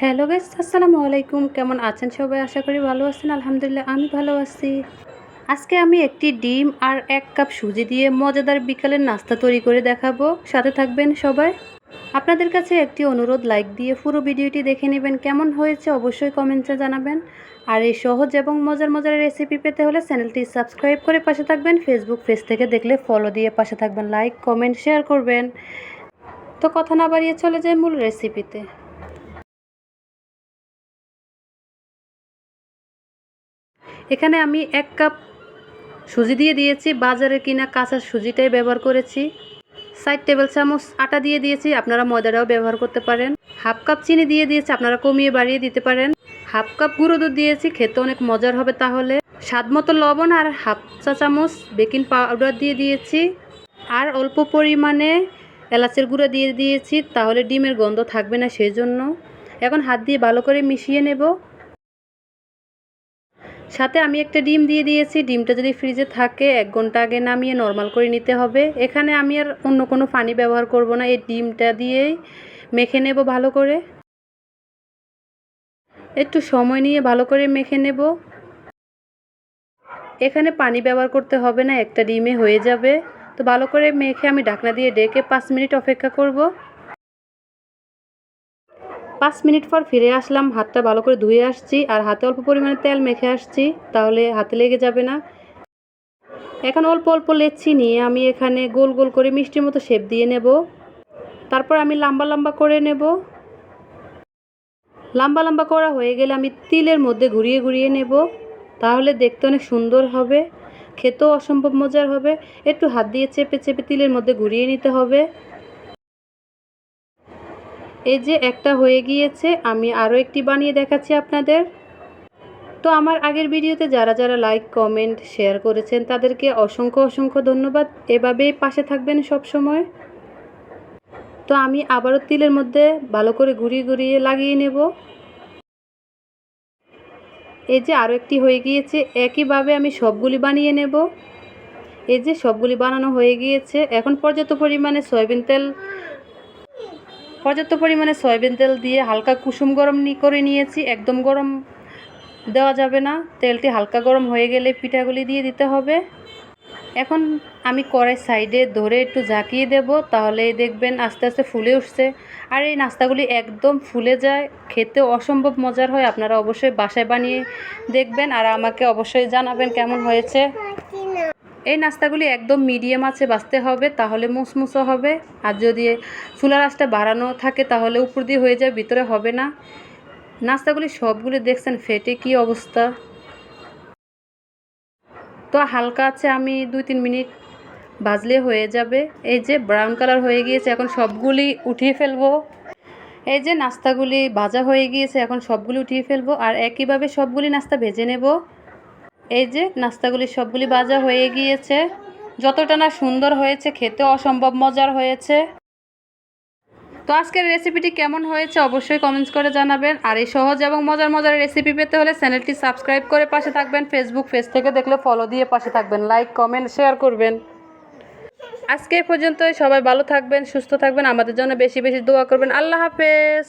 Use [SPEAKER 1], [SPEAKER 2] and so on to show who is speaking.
[SPEAKER 1] Hello guys আসসালামু আলাইকুম। কেমন আছেন সবাই? আশা করি ভালো আছেন। আলহামদুলিল্লাহ, আমি ভালো আছি। আজকে আমি একটি ডিম আর এক কাপ সুজি দিয়ে মজাদার বিকালের নাস্তা তৈরি করে দেখাবো। সাথে থাকবেন সবাই। আপনাদের কাছে একটি অনুরোধ লাইক দিয়ে পুরো ভিডিওটি দেখে নেবেন। কেমন হয়েছে অবশ্যই কমেন্টে জানাবেন। আর এই সহজ এবং মজার মজার রেসিপি পেতে হলে চ্যানেলটি সাবস্ক্রাইব করে পাশে থাকবেন। ফেসবুক পেজ থেকে দেখলে ফলো দিয়ে পাশে থাকবেন। লাইক কমেন্ট শেয়ার করবেন। তো কথা না বাড়িয়ে চলে যায় মূল রেসিপিতে এখানে আমি এক কাপ সুজি দিয়ে দিয়েছি, বাজারে কিনা কাঁচা সুজিটাই ব্যবহার করেছি। সাইড টেবিল চামচ আটা দিয়ে দিয়েছি, আপনারা ময়দাটাও ব্যবহার করতে পারেন। হাফ কাপ চিনি দিয়ে দিয়েছি, আপনারা কমিয়ে বাড়িয়ে দিতে পারেন। হাফ কাপ গুঁড়ো দুধ দিয়েছি, খেতে অনেক মজার হবে তাহলে। স্বাদ মতো লবণ আর হাফ চা চামচ বেকিং পাউডার দিয়ে দিয়েছি। আর অল্প পরিমাণে এলাচের গুঁড়ো দিয়ে দিয়েছি, তাহলে ডিমের গন্ধ থাকবে না সেই জন্য এখন হাত দিয়ে ভালো করে মিশিয়ে নেব। সাথে আমি একটা ডিম দিয়ে দিয়েছি। ডিমটা যদি ফ্রিজে থাকে, এক ঘণ্টা আগে নামিয়ে নর্মাল করে নিতে হবে। এখানে আমি আর অন্য কোনো পানি ব্যবহার করব না। এই ডিমটা দিয়েই মেখে নেব ভালো করে। একটু সময় নিয়ে ভালো করে মেখে নেব। এখানে পানি ব্যবহার করতে হবে না, একটা ডিমে হয়ে যাবে। তো ভালো করে মেখে আমি ঢাকনা দিয়ে ডেকে পাঁচ মিনিট অপেক্ষা করব। পাঁচ মিনিট পর ফিরে আসলাম, হাতটা ভালো করে ধুয়ে আসছি আর হাতে অল্প পরিমাণে তেল মেখে আসছি, তাহলে হাতে লেগে যাবে না। এখন অল্প অল্প লেচ্ছি নিয়ে আমি এখানে গোল গোল করে মিষ্টির মতো শেপ দিয়ে নেব। তারপর আমি লম্বা লম্বা করে নেব। লম্বা লম্বা করা হয়ে গেলে আমি তিলের মধ্যে ঘুরিয়ে ঘুরিয়ে নেব। তাহলে দেখতে অনেক সুন্দর হবে, খেতেও অসম্ভব মজার হবে। একটু হাত দিয়ে চেপে চেপে তিলের মধ্যে ঘুরিয়ে নিতে হবে। এই যে একটা হয়ে গিয়েছে, আমি আরও একটি বানিয়ে দেখাচ্ছি আপনাদের। তো আমার আগের ভিডিওতে যারা যারা লাইক, কমেন্ট, শেয়ার করেছেন, তাদেরকে অসংখ্য অসংখ্য ধন্যবাদ। এভাবেই পাশে থাকবেন সব সময় তো আমি আবারও তিলের মধ্যে ভালো করে ঘুরিয়ে ঘুরিয়ে লাগিয়ে নেব। এই যে আরও একটি হয়ে গিয়েছে, একইভাবে আমি সবগুলি বানিয়ে নেব। এই যে সবগুলি বানানো হয়ে গিয়েছে, এখন পর্যাপ্ত পরিমাণে সয়াবিন তেল পর্যাপ্ত পরিমাণে সয়াবিন তেল দিয়ে হালকা কুসুম গরম করে নিয়েছি। একদম গরম দেওয়া যাবে না। তেলটি হালকা গরম হয়ে গেলে পিঠাগুলি দিয়ে দিতে হবে। এখন আমি কড়াই সাইডে ধরে একটু ঝাঁকিয়ে দেব, তাহলে দেখবেন আস্তে আস্তে ফুলে উঠছে। আর এই নাস্তাগুলি একদম ফুলে যায়। খেতে অসম্ভব মজার হয়। আপনারা অবশ্যই বাসায় বানিয়ে দেখবেন। আর আমাকে অবশ্যই জানাবেন কেমন হয়েছে। এই নাস্তাগুলি একদম মিডিয়াম আছে বাঁচতে হবে, তাহলে মুসমুসো হবে। আর যদি চুলার আঁচটা বাড়ানো থাকে, তাহলে উপর দিয়ে হয়ে যায়, ভিতরে হবে না। নাস্তাগুলি সবগুলি দেখছেন ফেটে কি অবস্থা। তো হালকা আছে আমি দুই তিন মিনিট ভাজলে হয়ে যাবে। এই যে ব্রাউন কালার হয়ে গিয়েছে, এখন সবগুলি উঠিয়ে ফেলব। এই যে নাস্তাগুলি ভাজা হয়ে গিয়েছে, এখন সবগুলি উঠিয়ে ফেলব। আর একইভাবে সবগুলি নাস্তা ভেজে নেব। এই যে নাস্তাগুলি সবগুলি বাজা হয়ে গিয়েছে। যতটা না সুন্দর হয়েছে খেতে অসম্ভব মজার হয়েছে। তো আজকের রেসিপিটি কেমন হয়েছে অবশ্যই কমেন্টস করে জানাবেন। আর এই সহজ এবং মজার মজার রেসিপি পেতে হলে চ্যানেলটি সাবস্ক্রাইব করে পাশে থাকবেন। ফেসবুক পেজ থেকে দেখলে ফলো দিয়ে পাশে থাকবেন। লাইক কমেন্ট শেয়ার করবেন। আজকে এ পর্যন্তই। সবাই ভালো থাকবেন, সুস্থ থাকবেন। আমাদের জন্য বেশি বেশি দোয়া করবেন। আল্লাহ হাফেজ।